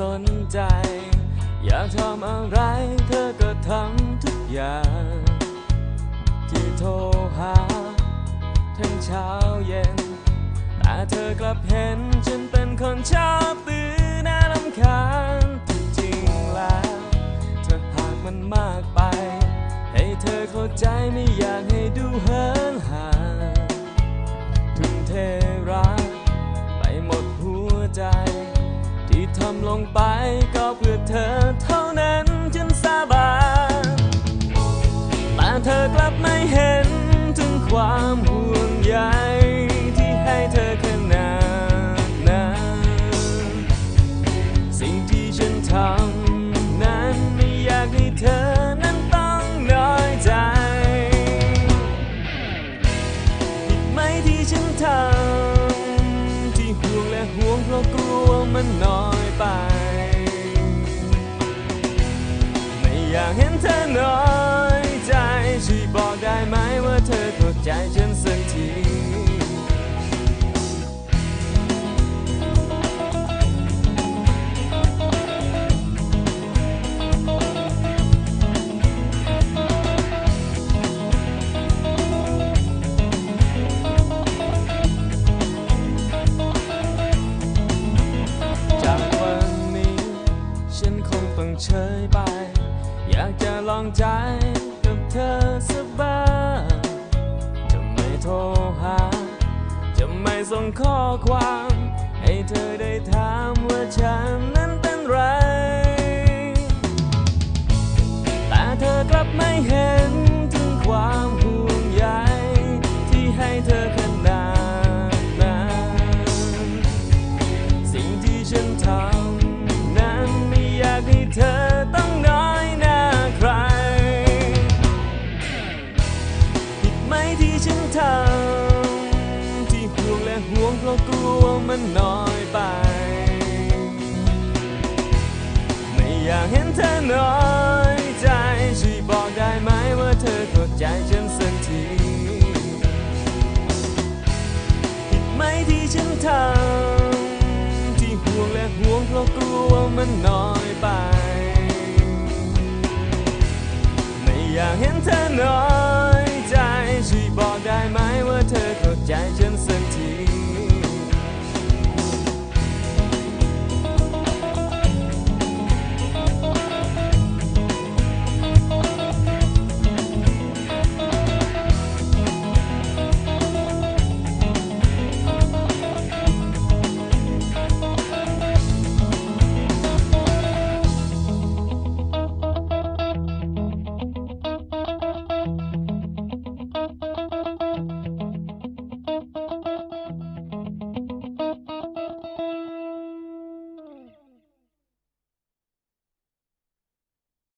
สนใจ อยากทำอะไรเธอก็ทำทุกอย่าง ที่โทรหา ทั้งเช้าเย็น แต่เธอกลับเห็นฉันเป็นคนชอบตื่นน่ารำคาญจริงแล้ว เธอหากมันมากไป ให้เธอเข้าใจไม่อยากให้ดูเหินห่างทุ่มเท ที่ทำลงไปก็เพื่อเธอเท่านั้นฉันสาบานแต่เธอกลับไม่เห็นถึงความห่วงใยที่ให้เธอขนาดนั้นสิ่งที่ฉันทำนั้นไม่อยากให้เธอนั้นต้องน้อยใจผิดไหมที่ฉันทำที่ห่วงและห่วงเพราะกลัว มันน้อยไป ไม่อยากเห็นเธอน้อยใจช่วยบอกได้ไหมว่าเธอเข้าใจฉัน เฉยไป อยากจะลองใจกับเธอสักบ้างจะไม่โทรหา จะไม่ส่งข้อความ ให้เธอได้ถามว่าฉันนั้นเป็นไร แต่เธอกลับไม่เห็น อยากเห็นเธอน้อยใจช่วยบอกได้ไหมว่าเธอเข้าใจฉันสักทีผิดไหมที่ฉันทำที่ห่วงและห่วงเพราะกลัวมันน้อยไป ไม่อยากเห็นเธอน้อย